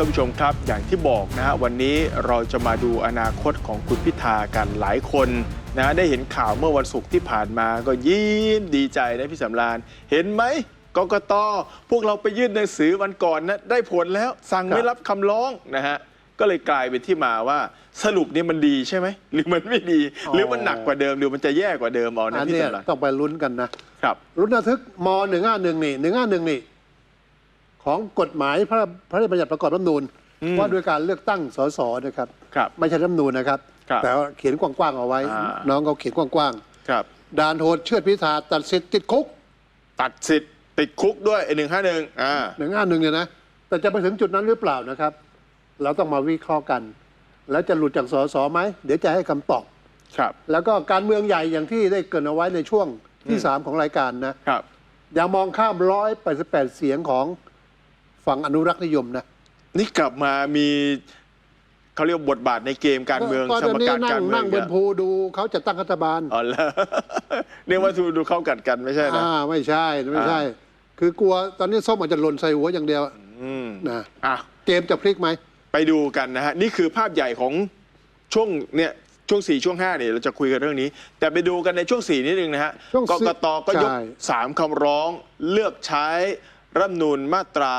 ท่านผู้ชมครับ อย่างที่บอกนะฮะวันนี้เราจะมาดูอนาคตของคุณพิธากันหลายคนนะฮะได้เห็นข่าวเมื่อวันศุกร์ที่ผ่านมาก็ยิ้มดีใจนะพี่สำราญเห็นไหมกกตพวกเราไปยื่นหนังสือวันก่อนนะได้ผลแล้วสั่งไม่รับคำร้องนะฮะก็เลยกลายเป็นที่มาว่าสรุปนี่มันดีใช่ไหมหรือมันไม่ดีอ๋อหรือมันหนักกว่าเดิมหรือมันจะแย่กว่าเดิมเอานะอันพี่เนี้ยสำราญต้องไปลุ้นกันนะครับรุ่นระทึกมหนึ่งห้าหนึ่ ของกฎหมายพระพระราชบัญญัติประกอบรัฐธรรมนูญอืมว่าด้วยการเลือกตั้งสสนะครับครับไม่ใช่รัฐธรรมนูญนะครับ ครับแต่ว่าเขียนกว้างๆเอาไว้ อ่า น้องเขาเขียนกว้างครับ ๆด่านโหดเชือดพิธาตัดสิทธิ์ติดคุกตัดสิทธิ์ติดคุกด้วยไอ้หนึ่งห้าหนึ่งอ่า หนึ่งห้าหนึ่งเนี่ยนะแต่จะไปถึงจุดนั้นหรือเปล่านะครับ เราต้องมาวิเคราะห์กัน แล้วจะหลุดจากสสไหมเดี๋ยวจะให้คำตอบ ครับ แล้วก็การเมืองใหญ่อย่างที่ได้เกรินเอาไว้ในช่วงที่สามของรายการนะ ครับ อย่ามองข้ามร้อยแปดสิบแปดเสียงของ ฝั่งอนุรักษ์นิยมนะนี่กลับมามีเขาเรียกว่าบทบาทในเกมการเมืองก็สตอมนนี้การนั่กางรเมือนั่งงบนภูดูเขาจะตั้งรัฐบาลอ๋อแล้วเรียกว่าดูดูเข้ากัดกันไม่ใช่นะอ่าไม่ใช่ไม่ใช่ คือกลัวตอนนี้ส้มอาจจะหล่นใส่หัวอย่างเดียวอืมนะอะเกมจะพลิกไหมไปดูกันนะฮะนี่คือภาพใหญ่ของช่วงเนี่ยช่วง 4 ช่วง5เนี่ยเราจะคุยกันเรื่องนี้ แต่ไปดูกันในช่วง 4 นิดนึงนะฮะช่วงกสี่กตก็ยกใช่3คำร้องเลือกใช้ รัฐธรรมนูญมาตรา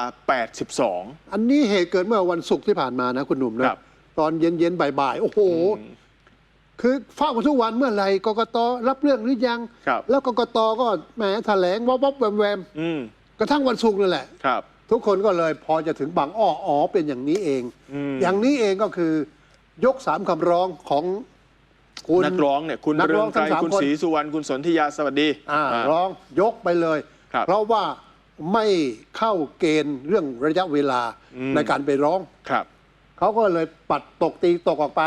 82 อันนี้เหตุเกิดเมื่อวันศุกร์ที่ผ่านมานะคุณหนุ่มนะครับ ตอนเย็นเย็นๆบ่ายๆโอ้โหคือเฝ้ากันทุกวันเมื่อไหร่กกตรับเรื่องหรือยัง ครับ แล้วกกตก็แหมแถลงวับวับแวมแวมอืมกระทั่งวันศุกร์นั่นแหละ ครับ ทุกคนก็เลยพอจะถึงบางอ้ออ๋อเป็นอย่างนี้เอง อืม อย่างนี้เองก็คือยกสามคำร้องของคุณ นักร้องเนี่ยคุณนักเรืร้อองงไกรทั้งสามคุณคน ศรีสุวรรณคุณสนธิยาสวัสดีอ่าอ่า ร้องยกไปเลย ครับ เพราะว่า ไม่เข้าเกณฑ์เรื่องระยะเวลาอืม ในการไปร้อง ครับ เขาก็เลยปัดตกตีตกออกไป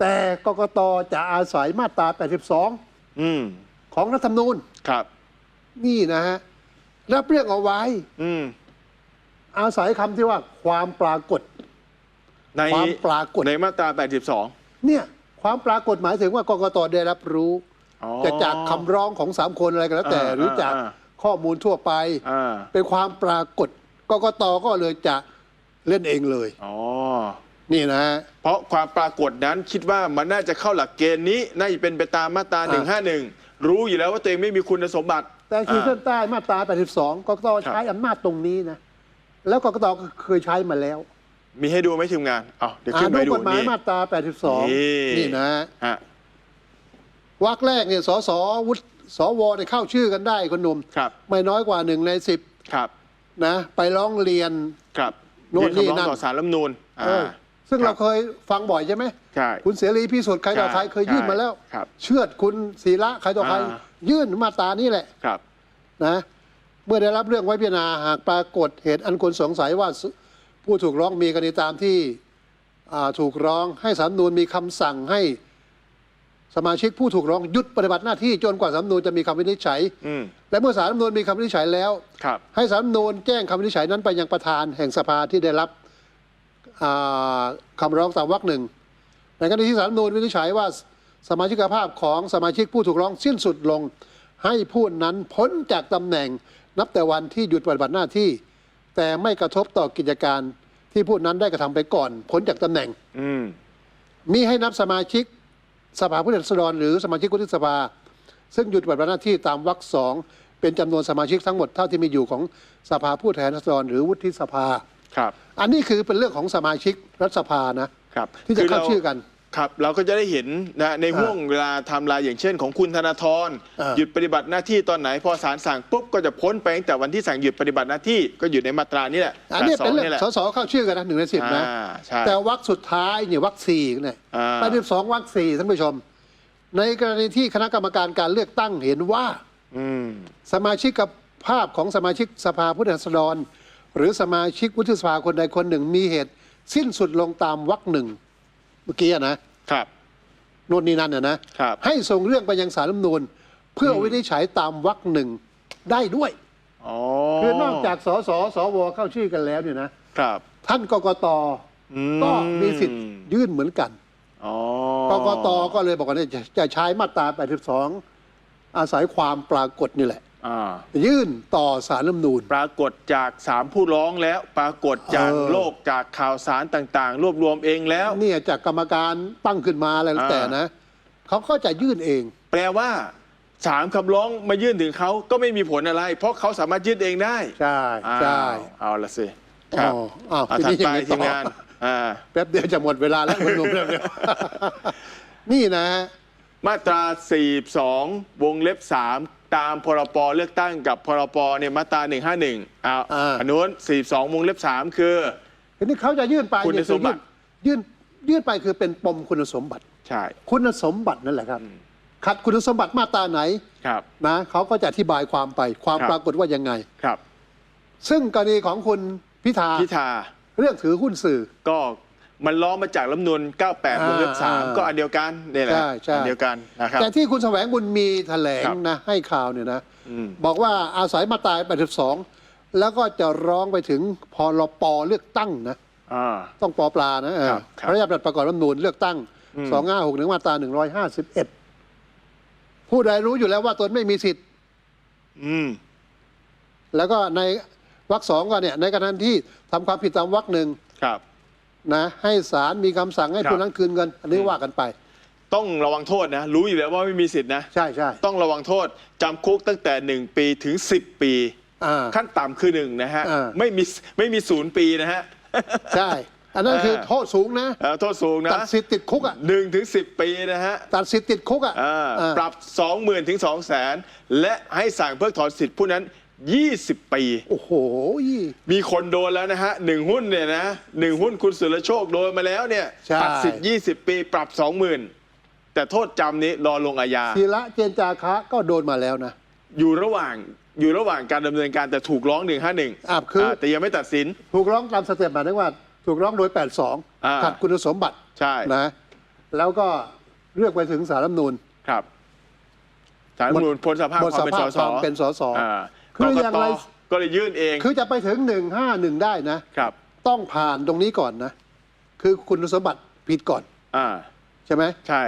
แต่กกตจะอาศัยมาตรา 82 อืม ของรัฐธรรมนูญ ครับ นี่นะฮะรับเรื่องเอาไว้ อืม อาศัยคำที่ว่าความปรากฏ ในความปรากฏ ในมาตรา 82 เนี่ยความปรากฏหมายถึงว่ากกตได้รับรู้ อ๋อจะจากคำร้องของสามคนอะไรก็แล้วแต่ อ่าหรือจากอ่า ข้อมูลทั่วไป อ่าเป็นความปรากฏกกตก็เลยจะเล่นเองเลย อ๋อ นี่นะฮะ เพราะความปรากฏนั้นคิดว่ามันน่าจะเข้าหลักเกณฑ์นี้ น่าจะเป็นไปตามมาตรา อ่า151 รู้อยู่แล้วว่าตัวเองไม่มีคุณสมบัติแต่ขีดเส้นอ่าใต้มาตรา 82 กกตใช้อำนาจตรงนี้นะ แล้วกกตก็เคยใช้มาแล้วมีให้ดูไหมทีมงานอ๋อเดี๋ยวอ่าขึ้นไปดูดูกฎหมายนี่ มาตรา นี่ 82 นี่นะฮะวรรคแรกเนี่ย สสวุฒิ สวเนี่ยเข้าชื่อกันได้คนหนุ่มครับ ไม่น้อยกว่าหนึ่งในสิบครับนะไปร้องเรียนครับโน่นยื่นคำร้องนี่นั่นต่อสารรัฐธรรมนูญเออซึ่งเราเคยฟังบ่อยใช่ไหมใช่คุณเสรีพิสุทธิ์ใครต่อใครใช่เคยยื่นมาแล้วครับเชื่อดคุณศิระใครต่อใครอ่ายื่นมาตรานี้แหละครับนะเมื่อได้รับเรื่องไว้พิจารณาหากปรากฏเหตุอันควรสงสัยว่าสผู้ถูกร้องมีกรณีตามที่อ่าถูกร้องให้สามนูนมีคำสั่งให้ สมาชิกผู้ถูกร้องหยุดปฏิบัติหน้าที่จนกว่าสามนูนจะมีคำวินิจฉัย อืม และเมื่อสารรัฐธรรมนูญมีคำวินิจฉัยแล้ว ครับ ให้สารรัฐธรรมนูญแจ้งคำวินิจฉัยนั้นไปยังประธานแห่งสภาที่ได้รับอ่าคำร้องตามวรรคหนึ่งในกรณีที่สารรัฐธรรมนูญวินิจฉัยว่าสมาชิกภาพของสมาชิกผู้ถูกร้องสิ้นสุดลง ให้ผู้นั้นพ้นจากตำแหน่งนับแต่วันที่หยุดปฏิบัติหน้าที่ แต่ไม่กระทบต่อกิจการที่ผู้นั้นได้กระทำไปก่อนพ้นจากตำแหน่ง อืมมีให้นับสมาชิก สภาผู้แทนราษฎรหรือสมาชิกวุฒิสภา ซึ่งหยุดปฏิบัติหน้าที่ตามวรรคสองเป็นจำนวนสมาชิกทั้งหมดเท่าที่มีอยู่ของสภาผู้แทนราษฎรหรือวุฒิสภาครับ อันนี้คือเป็นเรื่องของสมาชิกรัฐสภานะครับที่จะคืเข้ารชื่อกัน ครับเราก็จะได้เห็นนะในห่วงเวลาไทม์ไลน์อย่างเช่น ของคุณธนาธรอ่า หยุดปฏิบัติหน้าที่ตอนไหนพอศาลสั่งปุ๊บก็จะพ้นไปตั้งแต่วันที่สั่งหยุดปฏิบัติหน้าที่ก็อยู่ในมาตรานี้แหละอันนี้เป็นเรื่อง82แหละ สสเข้าชื่อกันนะหนึ่งในสิบนะ อ่าใช่แต่วรรคสุดท้ายเนี่ยวรรคสี่เนี่ยอ่า แปดสิบสองวรรคสี่ท่านผู้ชม ในกรณีที่คณะกรรมการการเลือกตั้งเห็นว่า อืม สมาชิกกับภาพของสมาชิกสภาผู้แทนราษฎร หรือสมาชิกวุฒิสภาคนใดคนหนึ่งมีเหตุ สิ้นสุดลงตามวรรคหนึ่ง เมื่อกี้อะนะครับโน่นนี่นั่นน่ะนะครับ ให้ส่งเรื่องไปยังสารรัฐธรรมนูญเพื่อวินิจฉัยตามวรรคหนึ่งได้ด้วย อ๋อคือนอกจากสสสวเข้าชื่อกันแล้วเนี่ยนะครับท่านกกตอืมก็มีสิทธิ์ยื่นเหมือนกัน อ๋อกกตก็เลยบอกว่าเนี่ยจะจะใช้มาตรา 82 อาศัยความปรากฏนี่แหละอ่า ยื่นต่อสารรัฐธรรมนูญปรากฏจากสามผู้ร้องแล้ว ปรากฏจากเออโลกจากข่าวสารต่างๆ รวบรวมเองแล้วเนี่ยจากกรรมการตั้งขึ้นมาอะไรแล้วอ่าแต่นะเขาก็จะยื่นเอง แปลว่าสามคำร้องมายื่นถึงเขาก็ไม่มีผลอะไร เพราะเขาสามารถยื่นเองได้ ใช่ใช่อ้าวเอาละสิครับอ๋ออ้าวเอาทีถัดนี้อไปย่างนี้ทีต่มองานอ่าแป๊บเดียวจะหมดเวลาแล้วคุณหนุ่มเร็วๆนี่นะ มาตรา 42 วงเล็บ 3 ตามพรปเลือกตั้งกับพรปเนี่ยมาตรา151เอาอ่า อันนู้น42วงเล็บ3คือ ทีนี้เขาจะยื่นไปคุณเนี่ยสมบัติยื่นยื่นยื่นไปคือเป็นปมคุณสมบัติ ใช่ คุณสมบัตินั่นแหละครับ ขัดคุณสมบัติมาตราไหนครับ นะเขาก็จะอธิบายความไปความครับ ปรากฏว่ายังไง ครับซึ่งกรณีของคุณพิธาพิธาเรื่องถือหุ้นสื่อ ก็ มันล้อมาจากรัฐธรรมนูล98วงเล็บอ่า3ก็อันเดียวกันนี่แหละใช่ใช่ อันเดียวกันนะครับ แต่ที่คุณแสวงบุญมีแถลงครับนะให้ข่าวเนี่ยนะอืม บอกว่าอาศัยมาตรา82 แล้วก็จะร้องไปถึงพรปเลือกตั้งนะ อ่า ต้องปอปลานะเออครับครับพระราชบัญญัติประกอบรัฐธรรมนูญเลือกตั้งอืม256ถึงมาตรา151 ผู้ใดรู้อยู่แล้วว่าตนไม่มีสิทธิ์อืม แล้วก็ในวรรคสองก็เนี่ยในกรณีที่ทำความผิดตามวรรคหนึ่ง ครับ นะให้ศาลมีคำสั่งให้ครับผู้นั้นคืนเงิน อันนี้ว่ากันไป ต้องระวังโทษนะ รู้อยู่แล้วว่าไม่มีสิทธินะ ใช่ใช่ต้องระวังโทษจำคุกตั้งแต่ 1 ปีถึง 10 ปี อ่า ขั้นต่ำคือหนึ่งนะฮะ อ่า ไม่มีไม่มีศูนย์ปีนะฮะ ใช่ อันนั้นคือเออโทษสูงนะ เอ่อโทษสูงนะตัดสิทธิ์ติดคุกอะหนึ่งถึงสิบปีนะฮะตัดสิทธิ์ติดคุกอะอ่าเออปรับ 20,000 ถึง 2 0 0 0 0 0 และให้สั่งเพิกถอนสิทธิ์ผู้นั้น 20 ปี โอ้โหมีคนโดนแล้วนะฮะหนึ่งหุ้นเนี่ยนะหนึ่งหุ้นคุณสุรโชคโดนมาแล้วเนี่ยใช่ ตัดสิทธิ์20 ปีปรับ 20,000 แต่โทษจำนี้รอลงอาญา ธีระเจนจาคะก็โดนมาแล้วนะ อยู่ระหว่างอยู่ระหว่างการดำเนินการแต่ถูกร้อง 151อะคืออ่าแต่ยังไม่ตัดสิน ถูกร้องตามสเต็ปหมายถึงว่า ถูกร้องโดย อ่า82ขัดคุณสมบัติใช่ นะแล้วก็เลือกไปถึงสารรัฐธรรมนูญครับสารรัฐธรรมนูญพ้นสภาพหมดความเป็นสสภาพสความเป็นสส อ่า คือกกอย่างตไร ก็เลยยื่นเองคือจะไปถึง151ได้นะ ครับ ต้องผ่านตรงนี้ก่อนนะ คือคุณสมบัติผิดก่อนอ่า ใช่ไหม ใช่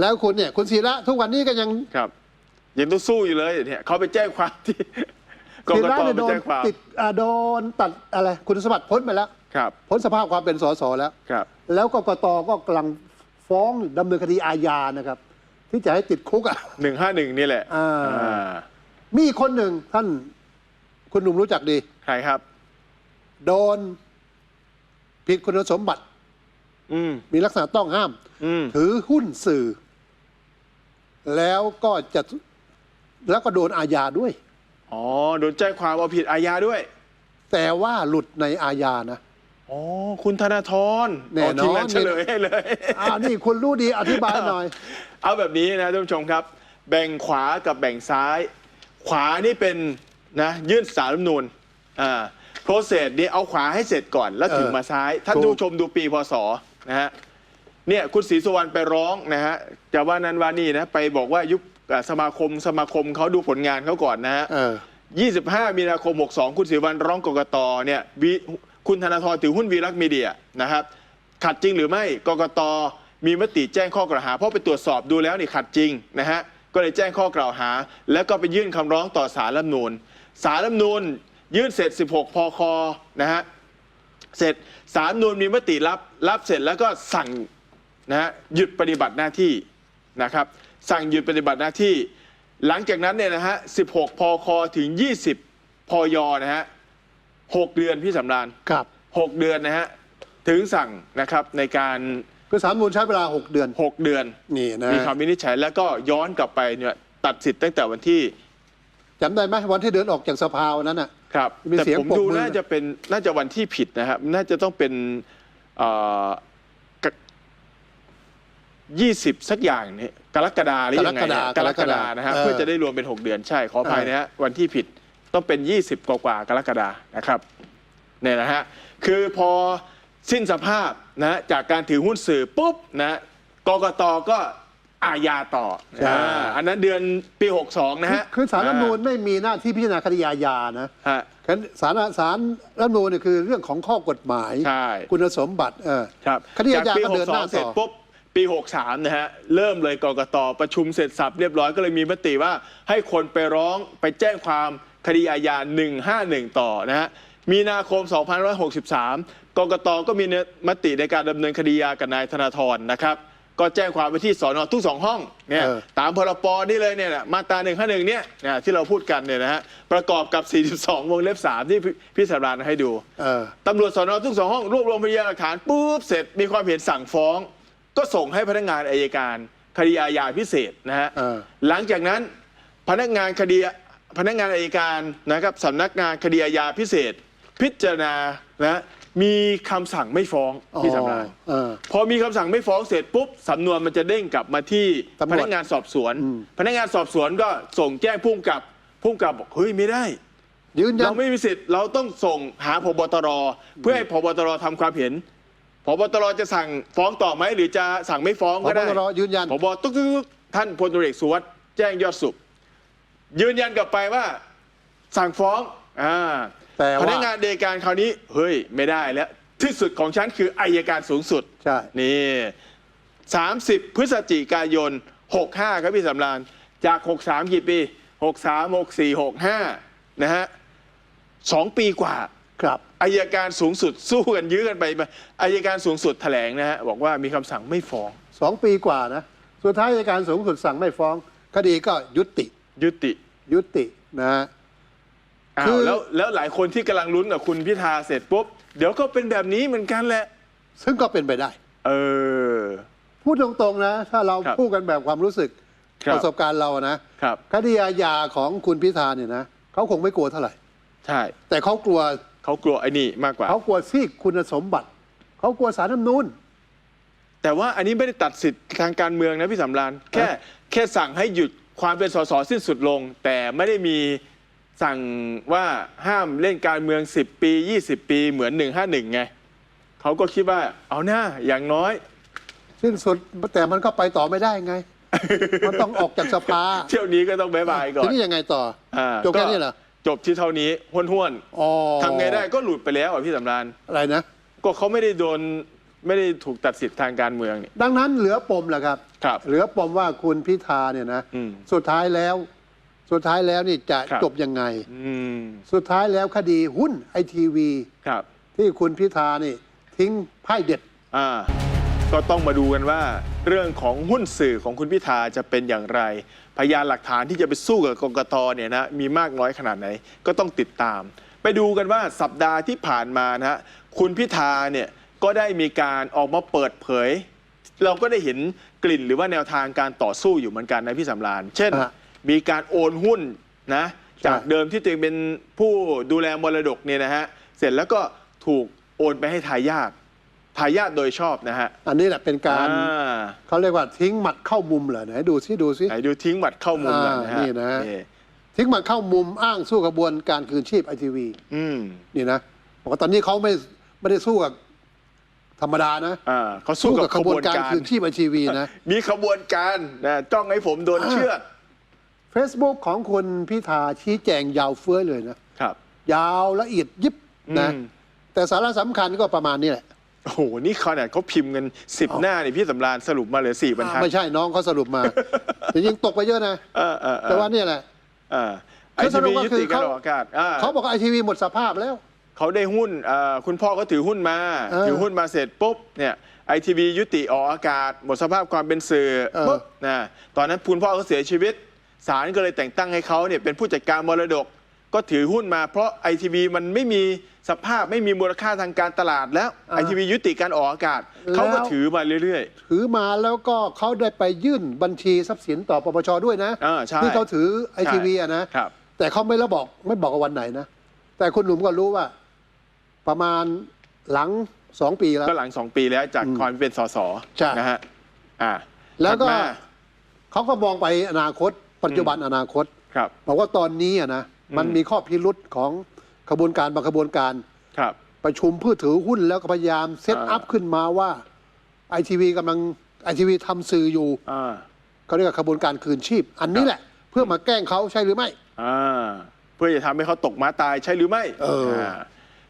แล้วคุณเนี่ย คุณศิระทุกวันนี้ก็ยังครับยังต้องสู้อยู่เลยเนี่ยเขาไปแจ้งความที่กศิกระตเนี่ยไปโดนแจ้งความติดอ่าโดนตัดอะไรคุณสมบัติพ้นไปแล้ว ครับพ้นสภาพความเป็นสสแล้ว ครับ แล้วกกตก็กำลังฟ้องดำเนินคดีอาญานะครับ ที่จะให้ติดคุกอะ หนึ่งห้าหนึ่งนี่แหละอ่า อ่า มีคนหนึ่งท่านคุณหนุ่มรู้จักดี ใครครับ โดน ผิดคุณสมบัติ อืม มีลักษณะต้องห้าม อืม ถือหุ้นสื่อ แล้วก็จะแล้วก็โดนอาญาด้วย อ๋อ โดนแจ้งความเอาผิดอาญาด้วย แต่ว่าหลุดในอาญานะ อ๋อ คุณธนาธรแน่นอน ทีมงานเฉลยให้เลย อ่านี่คุณรู้ดีอธิบายหน่อย เอาแบบนี้นะท่านผู้ชมครับ แบ่งขวากับแบ่งซ้าย ขวานี่เป็นนะยื่นสารรัฐธรรมนูญอ่าโปรเซสนี่เอาขวาให้เสร็จก่อนแล้วถึงเออมาซ้ายท่านถูกผู้ชมดูปีพศนะฮะเนี่ยคุณศรีสุวรรณไปร้องนะฮะจะว่านั้นว่านี่นะไปบอกว่ายุบอ่าสมาคมสมาคมเขาดูผลงานเขาก่อนนะฮะ เออ 25 มีนาคม 62 คุณศิริวัลร้องกกตเนี่ยวิคุณธนาธรถือหุ้นวีรักมีเดียนะครับ ขัดจริงหรือไม่กกตมีมติแจ้งข้อกล่าวหา เพราะไปตรวจสอบดูแล้วนี่ขัดจริงนะฮะ ก็เลยแจ้งข้อกล่าวหา แล้วก็ไปยื่นคำร้องต่อสารรัฐธรรมนูญสารรัฐธรรมนูญยื่นเสร็จ 16 พคนะฮะเสร็จสารรัฐธรรมนูญมีมติรับรับเสร็จแล้วก็สั่งนะฮะหยุดปฏิบัติหน้าที่นะครับ สั่งหยุดปฏิบัติหน้าที่ หลังจากนั้นเนี่ยนะฮะ 16 พคถึง 20 พยนะฮะ 6 เดือนพี่สำราญครับ 6 เดือนนะฮะ ถึงสั่งนะครับในการ คือสารมูลใช้เวลา 6 เดือน 6 เดือน นี่นะมีคำวินิจฉัยแล้วก็ย้อนกลับไปเนี่ยตัดสิทธิ์ตั้งแต่วันที่จำได้ไหมวันที่เดินออกจากสภาวันนั้นอะครับมีแต่เสียงผมปรบดูมือน่าจะเป็นน่าจะวันที่ผิดนะครับน่าจะต้องเป็นยี่สิบสักอย่างเนี่ยกรกฎาหรือยังไงเนี่ยกกรรกกฎาฎานะฮะเออเพื่อจะได้รวมเป็น 6 เดือนใช่ขออภัยเออนะฮะวันที่ผิดต้องเป็น 20 กว่ากว่าๆกรกฎานะครับเนี่ยนะฮะคือพอสิ้นสภาพ นะจากการถือหุ้นสื่อปุ๊บนะกกตก็อาญาต่อใช่อ่าอันนั้นเดือนปี 62 นะฮะคือสารรัฐธรรมนูญไม่มีหน้าที่พิจารณาคดีอาญานะฮะ สารสารรัฐธรรมนูญเนี่ยคือเรื่องของข้อกฎหมายใช่ คุณสมบัติเออครับคดีอาญาปีก็เดินหน้า62เสร็จต่อ ปุ๊บปีปี 63 นะฮะ เริ่มเลยกกตประชุมเสร็จสับเรียบร้อยก็เลยมีมติว่าให้คนไปร้องไปแจ้งความคดีอาญา 151 ต่อนะฮะ มีนาคม 2563 กกตก็มีมติในการดำเนินคดียากับนายธนาธรนะครับ ก็แจ้งความไปที่สอนอทุกสองห้องเนี่ยเออตามพรปนี่เลยเนี่ยนะมาตรา151เนี่ยนะที่เราพูดกันเนี่ยนะฮะประกอบกับ 42 วงเล็บ 3 ที่พี่พี่สำราญให้ดูเออตำรวจสอนอทุกสองห้องรวบรวมพยานหลักฐานปุ๊บเสร็จมีความเห็นสั่งฟ้อง ก็ส่งให้พนักงานอายการ คดีอาญาพิเศษนะฮะเออหลังจากนั้นพนักงานคดีพนักงานอายการนะครับสำนักงานคดีอาญาพิเศษ พิจารณานะมีคำสั่งไม่ฟ้องพี่สำราญเออ พอมีคำสั่งไม่ฟ้องเสร็จปุ๊บสำนวนมันจะเด้งกลับมาที่ตำรวจพนักงานสอบสวน อืม พนักงานสอบสวนก็ส่งแจ้งพุ่มกับพุ่มกับบอกเฮ้ยไม่ได้ ยืนยัเรานไม่มีสิทธิ์เราต้องส่งหาพบตรเพื่อให้พบตรทำความเห็นพบตรจะสั่งฟ้องต่อไหมหรือจะสั่งไม่ฟ้องพก็บได้ตรยืนยัน พบตุ๊กตุ๊กตุ๊กท่านพลตุเอกสุวัสด์แจ้งยอดสุข ยืนยันกลับไปว่า สั่งฟ้องอ่า แต่ว่าพนักงานเดการคราวนี้ เฮ้ย ไม่ได้แล้ว ที่สุดของฉันคืออายการสูงสุด ใช่ นี่ 30 พฤศจิกายน 65 ครับพี่สำรานจาก 63 กี่ปี 63 64 65 นะฮะสองปีกว่า ครับ อายการสูงสุดสู้กันยื้อกันไปมาอายการสูงสุดแถลงนะฮะ บอกว่ามีคำสั่งไม่ฟ้อง สองปีกว่านะ สุดท้ายอัยการสูงสุดสั่งไม่ฟ้อง คดีก็ยุติ ยุติ ยุตินะฮะ อ้าคืวอ แล้วแล้วหลายคนที่กำลังลุ้นกับคุณพิธาเสร็จปุ๊บ เดี๋ยวก็เป็นแบบนี้เหมือนกันแหละ ซึ่งก็เป็นไปได้ เออ พูดตรงๆนะ ถ้าเราครับพูดกันแบบความรู้สึกครับ ประสบการณ์เรานะครับ คดีอาญาของคุณพิธาเนี่ยนะเขาคงไม่กลัวเท่าไหร่ ใช่แต่เขากลัวเขากลัวไอ้นี่มากกว่า เขากลัวซีกคุณสมบัติเขากลัวสารน้ำนูน แต่ว่าอันนี้ไม่ได้ตัดสิทธิ์ทางการเมืองนะพี่สำรานแค่แค่สั่งให้หยุดความเป็นสสสิ้นสุดลง แต่ไม่ได้มี สั่งว่าห้ามเล่นการเมือง 10 ปี 20 ปีเหมือน 151 ไงเขาก็คิดว่าเอาหน้าอย่างน้อยสิ้นสุดแต่มันก็ไปต่อไม่ได้ไง มันต้องออกจากสภาเที่ยวนี้ก็ต้องบายบายก่อทีนนี้ยังไงต่ออ่าจบแค่นี้เหรอจบที่เท่านี้ห้วนอ๋อๆทำไงได้ก็หลุดไปแล้วอะพี่สำรานอะไรนะ ก็เขาไม่ได้โดนไม่ได้ถูกตัดสิทธิ์ทางการเมืองนี่ดังนั้นเหลือปมแหละครับครับเหลือปมว่าคุณพิธาเนี่ยนะอืมสุดท้ายแล้ว สุดท้ายแล้วนี่จะครับ จบยังไง อืมสุดท้ายแล้วคดีหุ้นไอทีวีครับ ที่คุณพิธานี่ ทิ้งไพ่เด็ด อ่า ก็ต้องมาดูกันว่า เรื่องของหุ้นสื่อของคุณพิธาจะเป็นอย่างไร พยานหลักฐานที่จะไปสู้กับกกตเนี่ยนะมีมากน้อยขนาดไหนก็ต้องติดตาม ไปดูกันว่าสัปดาห์ที่ผ่านมานะฮะคุณพิธาเนี่ยก็ได้มีการออกมาเปิดเผย เราก็ได้เห็นกลิ่นหรือว่าแนวทางการต่อสู้อยู่เหมือนกันนะพี่สำรานเช่นฮะ มีการโอนหุ้นนะจากใช่เดิมที่ตัวเองเป็นผู้ดูแลมรดกเนี่ยนะฮะเสร็จแล้วก็ถูกโอนไปให้ทายาททายาทโดยชอบนะฮะ อันนี้แหละเป็นการอ่าเขาเรียกว่าทิ้งหมัดเข้ามุมเหรอไหนดูซิดูซิไหนดูทิ้งหมัดเข้ามุมกันนะฮะอ่านี่นะฮะนี่ทิ้งหมัดเข้ามุมอ้างสู้กระบวนการคืนชีพไอทีวีอืมนี่นะบอกว่าตอนนี้เขาไม่ไม่ได้สู้กับธรรมดานะอ่าเขาสู้สู้กักับบขขบบววนนกาการรคืนชีพไอทีวีนะมีขบวนการนะจ้องให้ผมโดนเชือด Facebook ของคุณพิธาชี้แจงยาวเฟื้อยเลยนะ ครับ ยาวละเอียดยิบนะ อืม แต่สาระสำคัญก็ประมาณนี้แหละ โอ้โห นี่ขนาดเขาพิมพ์กันสิบหน้านี่พี่สำราญสรุปมาเหลือสี่บรรทัดไม่ใช่น้องเขาสรุปมา จริงๆตกไปเยอะนะ เออเออเออแต่ว่าเนี่ยแหละอ่าไอคือสทีรุวีปว่ายุคือติการเขา ออกอากาศอ่าเขาบอกไอทีวีหมดสภาพแล้ว เขาได้หุ้นอ่าคุณพ่อก็ถือหุ้นมา เออถือหุ้นมาเสร็จปุ๊บเนี่ยไอทีวียุติออกอากาศ หมดสภาพความเป็นสื่อเออ ปุ๊บนะตอนนั้นคุณพ่อเขาเสียชีวิต ศาลก็เลยแต่งตั้งให้เขาเนี่ยเป็นผู้จัดการมรดก ก็ถือหุ้นมาเพราะไอทีวีมันไม่มีสภาพไม่มีมูลค่าทางการตลาดแล้วไอทีวียุติการออกอากาศเขาก็ถือมาเรื่อย ถือมาแล้วก็เขาได้ไปยื่นบัญชีทรัพย์สินต่อปปชด้วยนะอ่าใช่ที่เขาถือไอใช่ทีวีอะนะๆครับ แต่เขาไม่ระบอกไม่บอกว่าวันไหนนะ แต่คุณหนุ่มก็รู้ว่า ประมาณหลังสองปีแล้วก็หลังสองปีแล้วจากอืมความเป็นสสใช่นะฮะอ่าแล้วก็ ถัดมา เขาก็มองไปอนาคต ปัจจุบันอนาคตครับบอกว่าตอนนี้อะนะมันอืมมีข้อพิรุษของขบวนการบางขบวนการครับ ประชุมเพื่อถือหุ้นแล้วก็พยายามเซตอ่าอัพขึ้นมาว่าไอทีวีกำลังไอทีวีทำสื่ออยู่อ่าเขาเรียกว่าขบวนการคืนชีพ อันนี้แหละ เพื่อมาแกล้งเขาใช่หรือไม่อ่าเพื่อจะทำให้เขาตกม้าตายใช่หรือไม่เอออ่า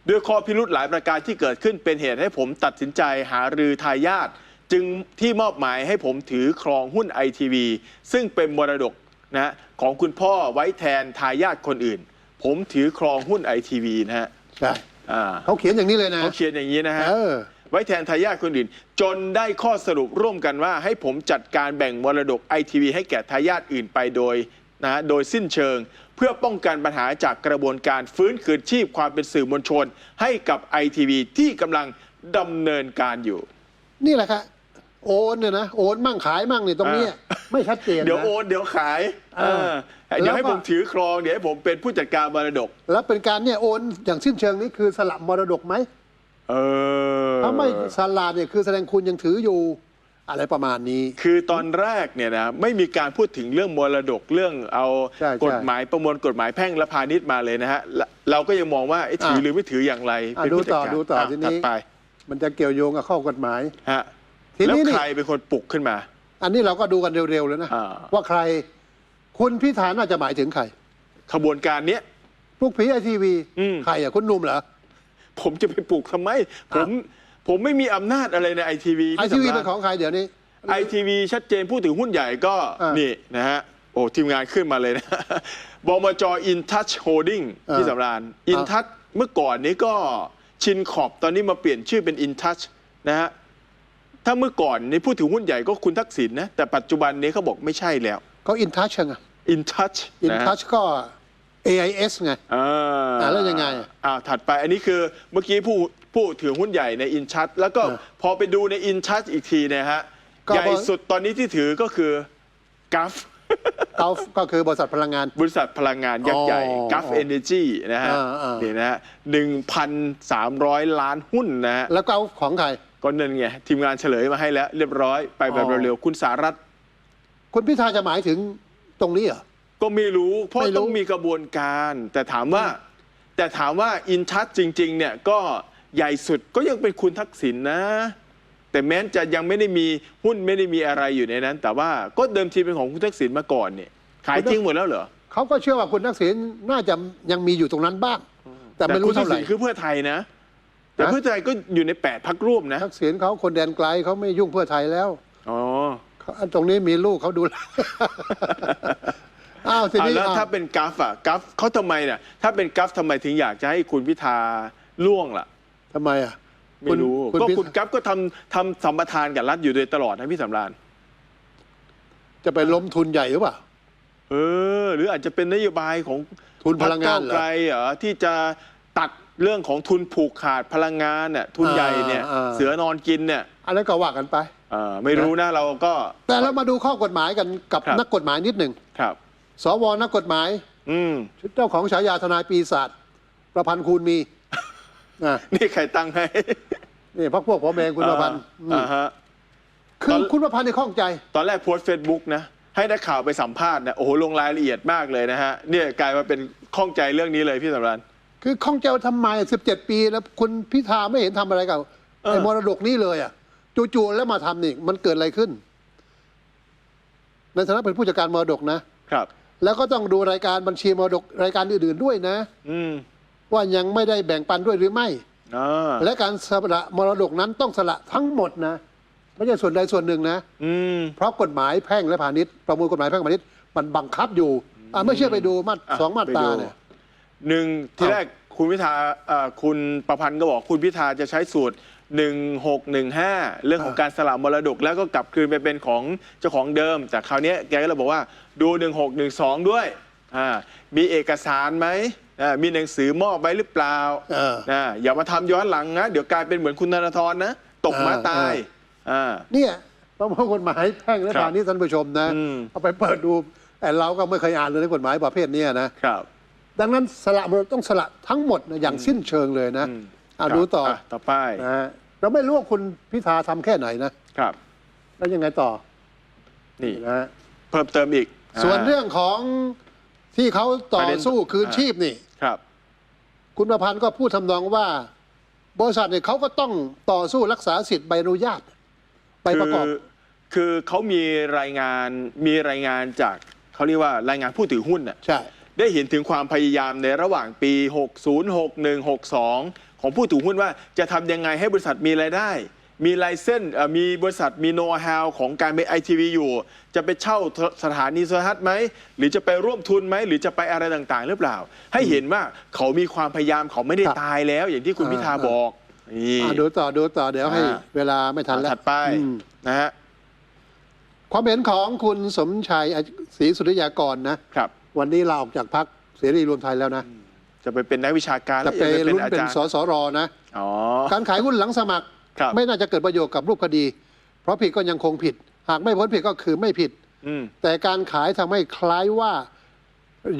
ด้วยข้อพิรุธหลายประการที่เกิดขึ้นเป็นเหตุให้ผมตัดสินใจหารือทายาทจึงที่มอบหมายให้ผมถือครองหุ้นไอทีวีซึ่งเป็นมรดก นะฮะของคุณพ่อไว้แทนทายาทคนอื่น ผมถือครองหุ้นไอทีวีนะฮะใช่อ่าเขาเขียนอย่างนี้เลยนะเขาเขียนอย่างนี้นะฮะเออไว้แทนทายาทคนอื่น จนได้ข้อสรุปร่วมกันว่า ให้ผมจัดการแบ่งมรดกไอทีวีให้แก่ทายาทอื่นไปโดยนะฮะโดยสิ้นเชิง เพื่อป้องกันปัญหาจากกระบวนการฟื้นคืนชีพความเป็นสื่อมวลชน ให้กับไอทีวีที่กำลังดำเนินการอยู่ นี่แหละครับ โอนเนี่ยนะโอนมั่งขายมั่งเนี่ยตรงเนี้ยอ่าไม่ชัดเจนเดี๋ยวนะโอนเดี๋ยวขายเออเออเดี๋ยวให้แล้วก็ ผมถือครองเดี๋ยวให้ผมเป็นผู้จัดการมรดก แล้วเป็นการเนี่ยโอนอย่างสิ้นเชิงนี่คือสละมรดกไหมเออ ถ้าไม่สละเนี่ยคือแสดงคุณยังถืออยู่อะไรประมาณนี้ คือตอนแรกเนี่ยนะไม่มีการพูดถึงเรื่องมรดกเรื่องเอาใช่ใช่กฎหมายประมวลกฎหมายแพ่งและพาณิชย์มาเลยนะฮะและเราก็ยังมองว่าเอ๊ะถืออะหรือไม่ถืออย่างไรอะเป็นผู้จัดการดูต่อดูต่อะทีนี้ ถัดไปมันจะเกี่ยวโยงกับข้อกฎหมาย ฮะ ทีนี้แล้วนี่ใครเป็นคนปลุกขึ้นมา อันนี้เราก็ดูกันเร็วๆเลยนะอ่า ว่าใครคุณพิธาน่าจะหมายถึงใครขบวนการเนี้ย ลูกผีไอทีวีอืม ใครอะคุณหนุ่มเหรอ ผมจะไปปลุกทำไม ผม ผมไม่มีอำนาจอะไรในไอทีวีไอทีวีเป็นของใครเดี๋ยวนี้ ไอทีวีชัดเจนพูดถึงหุ้นใหญ่ก็อ่านี่นี่นะฮะ โอ้ทีมงานขึ้นมาเลยนะ บมจอินทัชโฮดดิ้งอ่าพี่สำราญอินทัชเมื่อก่อนนี้ก็ชินขอบตอนนี้มาเปลี่ยนชื่อเป็นอินทัชนะฮะ ถ้าเมื่อก่อนนี่พูดถึงหุ้นใหญ่ก็คุณทักษิณนะ แต่ปัจจุบันนี้เขาบอกไม่ใช่แล้ว เขาอินทัชไงอินทัชอินทัชก็ AIS ไงอ่าอ่าแล้วยังไงอ่าถัดไปอันนี้คือเมื่อกี้ผู้ผู้ถือหุ้นใหญ่ในอินทัชแล้วก็อ่าพอไปดูในอินทัชอีกทีเนะฮะก็ใหญ่สุดตอนนี้ที่ถือก็คือกัฟเกาก็คือบริษัทพลังงาน บริษัทพลังงานยักษ์ใหญ่อ๋อกัฟเอเนจีนะฮะอ่าอ่านี่นะฮะหนึ่งพันสามร้อยล้านหุ้นนะฮะแล้วก็เอาของใคร ก็นั่นไงทีมงานเฉลยมาให้แล้ว เรียบร้อยไปแบบอ๋อเร็วๆคุณสารัตน์คุณพิธาจะหมายถึงตรงนี้เหรอ ก็ไม่รู้ เพราะไม่รู้ ต้องมีกระบวนการ แต่ถามว่า แต่ถามว่าอินทัชจริง ๆ เนี่ยก็ใหญ่สุดก็ยังเป็นคุณทักษิณนะ แต่แม้จะยังไม่ได้มีหุ้นไม่ได้มีอะไรอยู่ในนั้น แต่ว่าก็เดิมทีเป็นของคุณทักษิณมาก่อนเนี่ยขายทิ้งหมดแล้วเหรอเขาก็เชื่อว่าคุณทักษิณน่าจะยังมีอยู่ตรงนั้นบ้าง แต่ไม่รู้คุณทัเท่ากไหร่ษิณคือเพื่อไทยนะ แต่ฮะเพื่อไทยก็อยู่ในแปดพักร่วมนะทักษิณเขาคนแดนไกลเขาไม่ยุ่งเพื่อไทยแล้วอ๋อเขาตรงนี้มีลูกเขาดูแลอ้าวทีอะนี้แล้วอ้าวถ้าเป็นกัฟอะกัฟเขาทำไมเนี่ยถ้าเป็นกัฟทำไมถึงอยากจะให้คุณพิธาล่วงล่ะทำไมอะไม่รู้คุณก็พิคุณธากัฟก็ทำทำสัมปทานกับรัฐอยู่โดยตลอดนะพี่สำราญจะไปล้มทุนใหญ่หรือเปล่าเออ หรืออาจจะเป็นนโยบายของทุนพลังงานพรรคเหรอก้วไกลเหรอที่จะตัด เรื่องของทุนผูกขาดพลังงานเนี่ยทุนอ่าใหญ่เนี่ยอ่า เสือนอนกินเนี่ยอันนั้นก็ว่ากันไป เออไม่รู้นะเราก็ แต่เรามาดูข้อกฎหมายกันกับครับ นักกฎหมายนิดหนึ่งครับ สวนักกฎหมาย อืม เจ้าของฉายาทนายปีศาจประพันธ์คูณมีอะนี่ใครตั้งให้นี่พักพวกผมเองคุณประพันธ์อืมอ่าฮะ คือตอน คุณประพันธ์ในข้องใจ ตอนแรกโพสต์เฟซบุ๊กนะ ให้นักข่าวไปสัมภาษณ์นะโอ้โหลงรายละเอียดมากเลยนะฮะ เนี่ยกลายมาเป็นข้องใจเรื่องนี้เลยพี่สำรัน คือข้องใจว่าทำไม17ปีแล้วคุณพิธาไม่เห็นทำอะไรกับเออ ไอ้มรดกนี้เลยอะจู่ๆแล้วมาทำนี่มันเกิดอะไรขึ้น ในฐานะเป็นผู้จัดการมรดกนะ ครับ แล้วก็ต้องดูรายการบัญชีมรดกรายการอื่นๆด้วยนะ อืมว่ายังไม่ได้แบ่งปันด้วยหรือไม่ อ่าและการสละมรดกนั้นต้องสละทั้งหมดนะ ไม่ใช่ส่วนใดส่วนหนึ่งนะ อืม เพราะกฎหมายแพ่งและพาณิชย์ประมวลกฎหมายแพ่งพาณิชย์มันบังคับอยู่อะไม่เชื่อไปดูมาตราอะสองมาตราไปดู เนี่ย หนึ่งที่เอาแรกคุณพิธาเอ่อคุณประพันธ์ก็บอกคุณพิธาจะใช้สูตร 1615 เรื่องของการสละมรดก แล้วก็กลับคืนไปเป็นของเจ้าของเดิม แต่คราวเนี้ยแกก็เลยบอกว่าดู 1612 ด้วยอ่ามีเอกสารไหมอ่ามีหนังสือมอบไว้หรือเปล่าเออนะอย่ามาทำย้อนหลังนะ เดี๋ยวกลายเป็นเหมือนคุณธนาธรนะ ตกม้าตายอ่า เนี่ยประมวลกฎหมายแพ่งและครับพาณิชย์ท่านผู้ชมนะอืม เอาไปเปิดดูแต่เราก็ไม่เคยอ่านเลยในกฎหมายประเภทเนี้ยนะครับ ดังนั้นสละมรดกต้องสละทั้งหมดนะอย่างสิ้นเชิงเลยนะอืมอะครับดูต่อะต่อไปนะฮะเราไม่รู้ว่าคุณพิธาทำแค่ไหนนะครับ แล้วยังไงต่อนี่นะฮะเพิ่มเติมอีกส่วนาเรื่องของที่เขาต่อประเด็นสู้คืนอ่าชีพนี่ ครับ คุณประพันธ์ก็พูดทำนองว่า บริษัทเนี่ยเขาก็ต้องต่อสู้รักษาสิทธิ์ใบอนุญาตใบประกอบ คือคือเขามีรายงานมีรายงานจากเขาเรียกว่ารายงานผู้ถือหุ้นน่ะ ใช่ ได้เห็นถึงความพยายามในระหว่างปี 60 61 62 ของผู้ถือหุ้นว่าจะทำยังไงให้บริษัทมีรายได้ มีไลเส้นเอ่อมีบริษัทมีโน้ตฮาวของการเป็นไอทีวีอยู่ จะไปเช่าสถานีโทรทัศน์ไหม หรือจะไปร่วมทุนไหม หรือจะไปอะไรต่างๆ หรือเปล่า ให้เห็นว่าเขามีความพยายามเขาไม่ได้ครับตายแล้ว อย่างที่คุณอ่าพิธาบอกนี่อะดูต่อดูต่อเดี๋ยวให้อ่าเวลาไม่ทันแล้วถัดไปอืมนะฮะความเห็นของคุณสมชัยศรีสุริยากรนะครับ วันนี้ลาออกจากพักเสรีรวมไทยแล้วนะ จะไปเป็นนักวิชาการจะไปแล้วลุ้นอาเป็นจารย์สสรนะอ๋อการขายหุ้นหลังสมัครครับไม่น่าจะเกิดประโยชน์กับรูปคดี เพราะผิดก็ยังคงผิด หากไม่พ้นผิดก็คือไม่ผิดอืมแต่การขายทำให้คล้ายว่า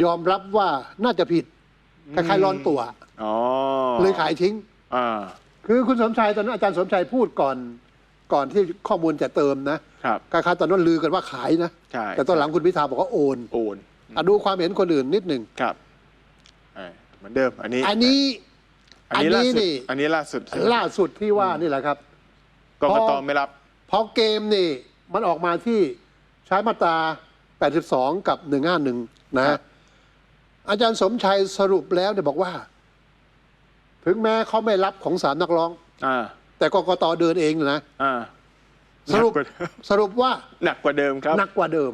ยอมรับว่าน่าจะผิดคล้ายๆร้อนตัวอ๋อเลยขายทิ้งอ่าคือคุณสมชัยตอนนั้นอาจารย์สมชัยพูดก่อนก่อนที่ข้อมูลจะเติมนะครับคล้ายๆตอนนั้นลือกันว่าขายนะใช่แต่ตอนหลังคุณพิธาบอกว่าโอนโอน อะดูความเห็นคนอื่นนิดหนึ่งครับเอ้ยเหมือนเดิม อันนี้อันนี้ อันนี้ล่าสุดนี่อันนี้ล่าสุดใช่ไหมล่าสุดที่ว่านี่แหละครับกกตพอไม่รับ พอเกมนี่มันออกมาที่ใช้มาตรา 82 กับ 151 นะครับอาจารย์สมชัยสรุปแล้วเนี่ยบอกว่า ถึงแม้เขาไม่รับของสารนักร้อง อ่าแต่กกตเดินเองนะ อ่าสรุปหนักกว่าเดิมสรุปว่าหนักกว่าเดิมครับ หนักกว่าเดิม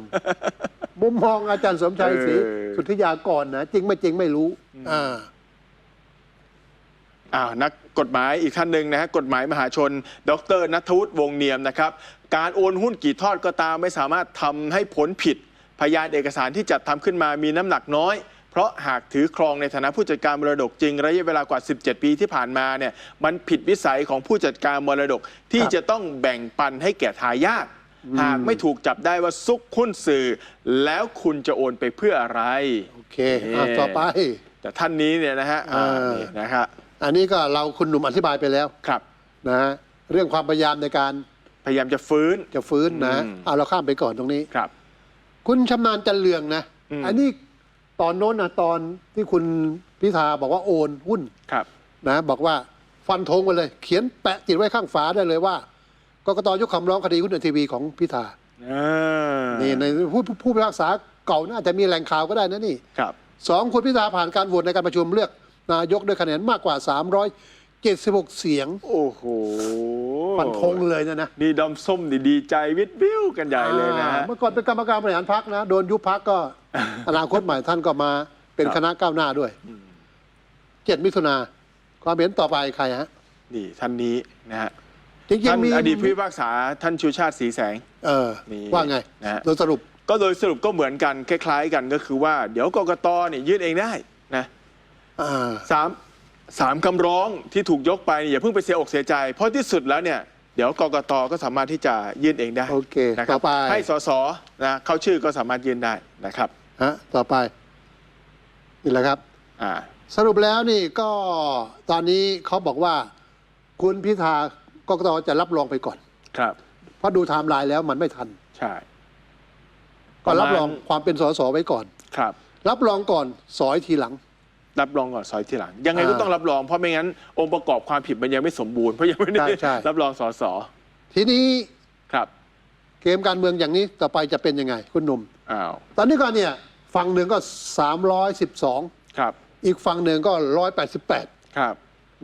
มุมมองอาจารย์สมชัยศรีเออ สุทธิยากรนะจริงไม่จริงไม่รู้อ่าอ้าวนักกฎหมายอีกท่านหนึ่งนะฮะกฎหมายมหาชน ดรนัทวุฒิวงศ์เนียมนะครับ การโอนหุ้นกี่ทอดก็ตามไม่สามารถทำให้ผลผิด พยานเอกสารที่จัดทำขึ้นมามีน้ำหนักน้อย เพราะหากถือครองในฐานะผู้จัดการมรดกจริง ระยะเวลากว่า 17 ปีที่ผ่านมาเนี่ยมันผิดวิสัยของผู้จัดการมรดกที่ครับ จะต้องแบ่งปันให้แก่ทายาท หากไม่ถูกจับได้ว่าซุกหุ้นสื่อ แล้วคุณจะโอนไปเพื่ออะไร โอเคอะต่อไป แต่ท่านนี้เนี่ยนะฮะอ่าเออ นี่นะครับอันนี้ก็เราคุณหนุ่มอธิบายไปแล้วครับ นะฮะเรื่องความพยายามในการพยายามจะฟื้น จะฟื้นนะอืม เอาเราข้ามไปก่อนตรงนี้ ครับ คุณชำนาญจันเรืองนะ อืม อันนี้ตอนโน้นนะตอนที่คุณพิธาบอกว่าโอนหุ้นครับ นะ บอกว่าฟันธงไปเลย เขียนแปะติดไว้ข้างฝาได้เลยว่า กกตยกคำร้องคดีหุ้นไอทีวีของพิธาอ่านี่ในผู้ผู้ผู้พิพากษาเก่าน่าจะมีแหล่งข่าวก็ได้นะนี่ครับ สองคุณพิธาผ่านการโหวตในการประชุมเลือก นายกด้วยคะแนนมากกว่า 376 เสียงโอ้โหฟันธงเลยนะนะนี่ดอมส้มนี่ดีใจวิทวิวกันใหญ่เลยนะอ่าฮะเมื่อก่อนเป็นกรรมการบริหารพักนะ โดนยุบพักก็ อนาคตใหม่ท่านก็มาเป็นครับ คณะก้าวหน้าด้วยเจ็ดมิถุนาความเห็นต่อไปใครฮะ นี่ท่านนี้นะฮะ จริงท่านๆมีอดีตผู้พิพากษาท่านชูชาติสีแสง เออนี่ว่าไงนะฮะ โดยสรุป ก็โดยสรุปก็เหมือนกันคล้ายๆกันก็คือว่า เดี๋ยวกกตเนี่ยยื่นเองได้นะอ่า สามสามคำร้องที่ถูกยกไปเนี่ยอย่าเพิ่งไปเสียอกเสียใจ เพราะที่สุดแล้วเนี่ยเดี๋ยวกกตก็สามารถที่จะยื่นเองได้โอเคนะคต่รัอบไป ให้สสนะเข้าชื่อก็สามารถยื่นได้นะครับฮะต่อไปนี่แหละครับ อ่าสรุปแล้วนี่ก็ตอนนี้เขาบอกว่า คุณพิธา กกตจะรับรองไปก่อน ครับ เพราะดูไทม์ไลน์แล้วมันไม่ทัน ใช่ ก็รับรองประมาณความเป็นสสไว้ก่อน ครับ รับรองก่อนสอยทีหลัง รับรองก่อนซอยทีหลัง ยังไงก็อ่าต้องรับรอง เพราะไม่งั้นองค์ประกอบความผิดมันยังไม่สมบูรณ์เพราะยังไม่ได้ใช่ใช่รับรองสสทีนี้ครับเกมการเมืองอย่างนี้ต่อไปจะเป็นยังไงคุณหนุ่มอ้าวตอนนี้ก็เนี่ยฝั่งหนึ่งก็ 312 ครับ อีกฝั่งหนึ่งก็ 188 ครับ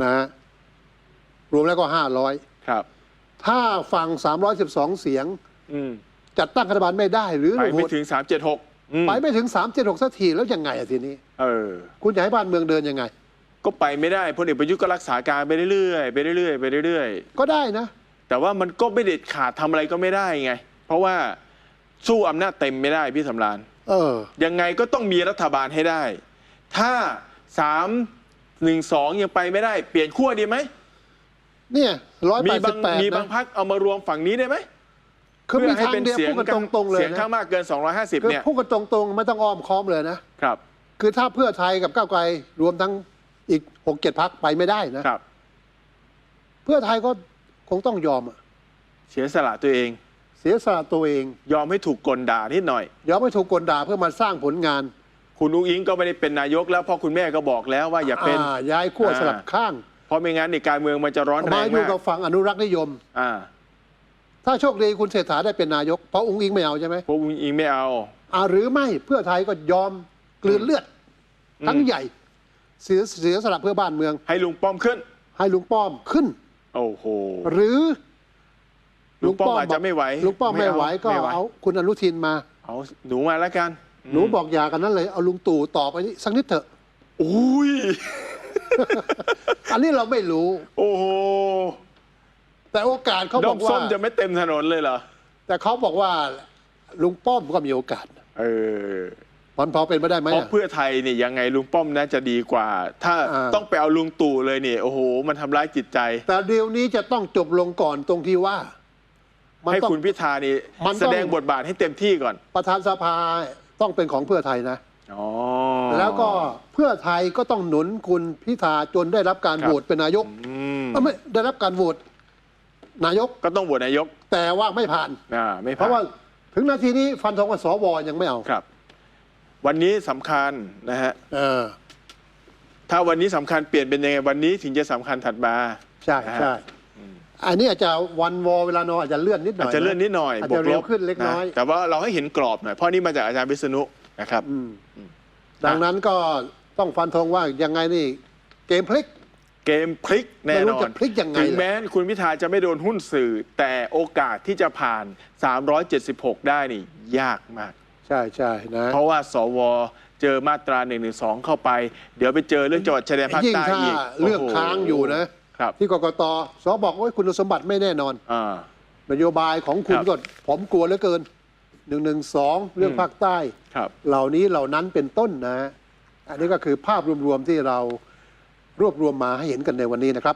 นะฮะรวมแล้วก็ 500 ครับ ถ้าฝั่ง 312 เสียง อืมจัดตั้งรัฐบาลไม่ได้หรือไปไม่โหวตถึงสามเจ็ดหกไปไม่ถึง 376สักทีแล้วยังไงอะทีนี้ เออ คุณจะให้บ้านเมืองเดินยังไง ก็ไปไม่ได้พลเอกประยุทธ์ก็รักษาการไปเรื่อยๆไปเรื่อยๆไปเรื่อยก็ได้นะ ๆแต่ว่ามันก็ไม่เด็ดขาดทำอะไรก็ไม่ได้ไง เพราะว่าสู้อำนาจเต็มไม่ได้พี่สำราน เออ ยังไงก็ต้องมีรัฐบาลให้ได้ ถ้าสามหนึ่งสองยังไปไม่ได้ เปลี่ยนขั้วดีไหม เนี่ยร้อยมีแปดบาสิงบแปดมีบางนะ พักเอามารวมฝั่งนี้ได้ไหมคือมีเพื่อให้ทางเป็นเดียวเสียงพูดกันตรงๆเลยเสียงนะข้างมากเกิน 250 คือเนี่ย พูดกันตรงๆ ไม่ต้องอ้อมค้อมเลยนะ ครับ คือถ้าเพื่อไทยกับก้าวไกลรวมทั้งอีกหกเจ็ดพักไปไม่ได้นะ ครับ เพื่อไทยก็คงต้องยอมอะเสียสละตัวเอง เสียสละตัวเอง ยอมให้ถูกกลด่านิดหน่อย ยอมไม่ถูกกลด่าเพื่อมาสร้างผลงานคุณอุ้งอิงก็ไม่ได้เป็นนายกแล้วเพราะคุณแม่ก็บอกแล้วว่าอย่าเป็น อ่าย้ายขั้วอ่า สลับข้างเพ ราะไม่งั้นในการเมืองมันจะร้อนแรมางอยู่มากกับฝั่งอนุรักษ์นิยม อ่าถ้าโชคดีคุณเศรษฐาได้เป็นนายก เพราะอุ้งอิงไม่เอาใช่ไหมเพราะอุ้งอิงไม่เอาอ่าหรือไม่เพื่อไทยก็ยอมกลืนเลือดอืมทั้งใหญ่ เสียเสียสละเพื่อบ้านเมือง ให้ลุงป้อมขึ้น ให้ลุงป้อมขึ้น โอ้โหหรือลุงป้อมอาจจะไม่ไหวลุงป้อมไม่ไหวก็ไม่ไหวเอาคุณอนุทินมา เอาหนูมาแล้วกัน หนูบอกอย่ากันนั้นเลยเอาลุงตู่ต่อไปนี่สักนิดเถอะอุ้ย อันนี้เราไม่รู้ โอ้โหแต่โอกาสเขาดบออกกว่าส้มจะไม่เต็มถนนเลยเหรอ แต่เขาบอกว่าลุงป้อมก็มีโอกาสเออมันพอเป็นไปได้ไหมเพราะอะ เพื่อไทยนี่ยังไงลุงป้อมน่าจะดีกว่า ถ้าอ่า ต้องไปเอาลุงตู่เลยเนี่ยโอ้โห มันทำร้ายจิตใจ แต่เดียวนี้จะต้องจบลงก่อนตรงที่ว่า มันให้ต้อง คุณพิธานี่มันต้อง แสดงบทบาทให้เต็มที่ก่อน ประธานสภาต้องเป็นของเพื่อไทยนะอ๋อ แล้วก็เพื่อไทยก็ต้องหนุนคุณพิธาจนได้รับการครับโหวตเป็นนายกอืมเอ้าไม่ได้รับการโหวตนายกก็ต้องโหวตนายก แต่ว่าไม่ผ่านอ่าไม่เพผ่านราะว่าถึงนาทีนี้ฟันธงว่าสวยังไม่เอาครับ วันนี้สำคัญนะฮะ เออ ถ้าวันนี้สำคัญเปลี่ยนเป็นยังไง วันนี้ถึงจะสำคัญถัดมา ใช่นะฮะใช่อันนี้อาจจะวันวอเวลานออาจจะเลื่อนนิดหน่อาอจยจะเลื่อนนิดหน่อยอาจบวจะกลเร็วบขึ้นเล็กน้อยะแต่ว่าเราให้เห็นกรอบหน่อย เพราะนี่มาจากอาจารย์วิษณุ นะครับอืมดังนั้นก็ต้องฟันธงว่ายังไงนี่ เกมพลิก เกมพลิกแน่ไม่นรู้อนจะพลิกยังไง ถึงล่ะแม้คุณพิธาจะไม่โดนหุ้นสื่อ แต่โอกาสที่จะผ่าน 376 ได้นี่ยากมาก ใช่ใช่นะ เพราะว่าสวเจอมาตรา1นึเข้าไป เดี๋ยวไปเจอเรื่องจังหวัดชายแดนภาคยิ่งใต้ถ้าอีกเลือกโโหค้างอยู่นะ ครับที่กกตสบอกว่าคุณสมบัติไม่แน่นอน อ่า นโยบายของคุณครับ ก็ผมกลัวเหลือเกิน หนึ่งหนึ่งสองเรื่องอืมภาคใต้ ครับ เหล่านี้เหล่านั้นเป็นต้นนะ อันนี้ก็คือภาพรวมๆที่เรารวบรวมมาให้เห็นกันในวันนี้นะครับ